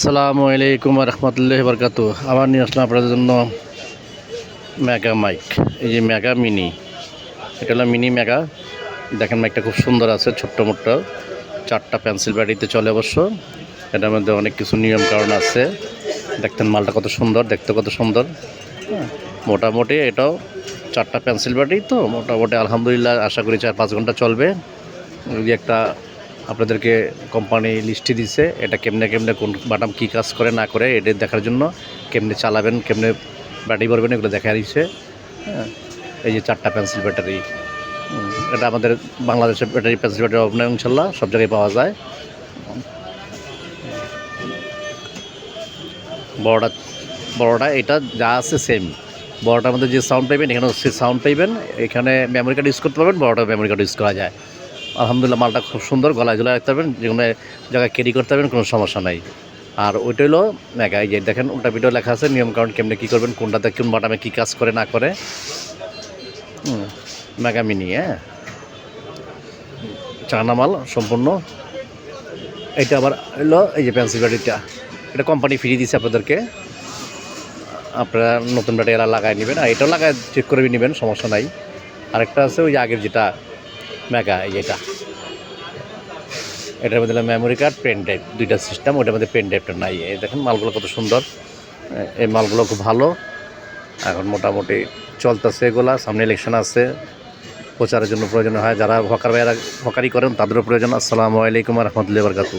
আসসালামু আলাইকুম রহমতুল্লাহ বরকাতু আবার নিয়ে আসলাম আপনাদের জন্য মেগা মাইক এই যে মেগা মিনি এটা হলো মিনি মেগা দেখেন মাইকটা খুব সুন্দর আছে ছোট্ট মোট্ট। চারটা পেন্সিল ব্যাটারিতে চলে অবশ্য। এটার মধ্যে অনেক কিছু নিয়ম কারণ আছে। দেখতেন মালটা কত সুন্দর দেখতে কত সুন্দর। হ্যাঁ, মোটামুটি এটাও চারটা পেন্সিল ব্যাটারি তো। মোটামুটি আলহামদুলিল্লাহ আশা করি চার পাঁচ ঘণ্টা চলবে। ওই যে একটা আপনাদেরকে কোম্পানি লিস্টে দিছে, এটা কেমনে কেমনে কোন বাটাম কী কাজ করে না করে এটা দেখার জন্য কেমনে চালাবেন, কেমনে ব্যাটারি ভরবেন, এগুলো দেখা দিচ্ছে হ্যাঁ এই যে চারটা পেন্সিল ব্যাটারি এটা আমাদের বাংলাদেশের ব্যাটারি পেন্সিল ব্যাটারি নেই ইনশাল্লাহ, সব জায়গায় পাওয়া যায়। বড়টা বড়টা, এটা যা আছে সেম বড়টার মধ্যে যে সাউন্ড পাইবেন এখানে সে সাউন্ড পাইবেন। এখানে মেমোরি কার্ড ইউজ করতে পারবেন বড়টা মেমোরি কার্ড ইউজ করা যায়। আলহামদুলিল্লাহ মালটা খুব সুন্দর, গলায় ঝুলে রাখতে পারবেন, যে কোনো জায়গায় ক্যারি করতে পারবেন, কোনো সমস্যা নাই। আর ওইটা হলো মেগা এই যে দেখেন ওটা ভিডিও লেখা আছে, নিয়ম কারণ কেমনে কী করবেন, কোনটাতে কোন বাটামে কী কাজ করে, না করে। মেগা মিনি হ্যাঁ। চানা মাল সম্পূর্ণ। এটা আবার হলো, এই যে পেন্সিল ব্যাটারিটা এটা কোম্পানি ফ্রি দিচ্ছে আপনাদেরকে। আপনারা নতুন ব্যাটারি লাগাই নেবেন, আর এটাও লাগাই চেক করে নেবেন, সমস্যা নাই। আরেকটা আছে, ওই আগের যেটা মেগা এই যেটা। এটার মধ্যে মেমোরি কার্ড পেন ড্রাইভ দুইটা সিস্টেম ওটার মধ্যে পেন ড্রাইভটা নাই। এই দেখেন মালগুলো কত সুন্দর। এই মালগুলো খুব ভালো। এখন মোটামুটি চলতেছে এগুলা, সামনে ইলেকশন আছে। প্রচারের জন্য প্রয়োজন হয়। যারা হকার ভাইয়েরা হকারি করেন, তাদেরও প্রয়োজন। আসসালামু আলাইকুম রহমতুল্লাহ বরকাতু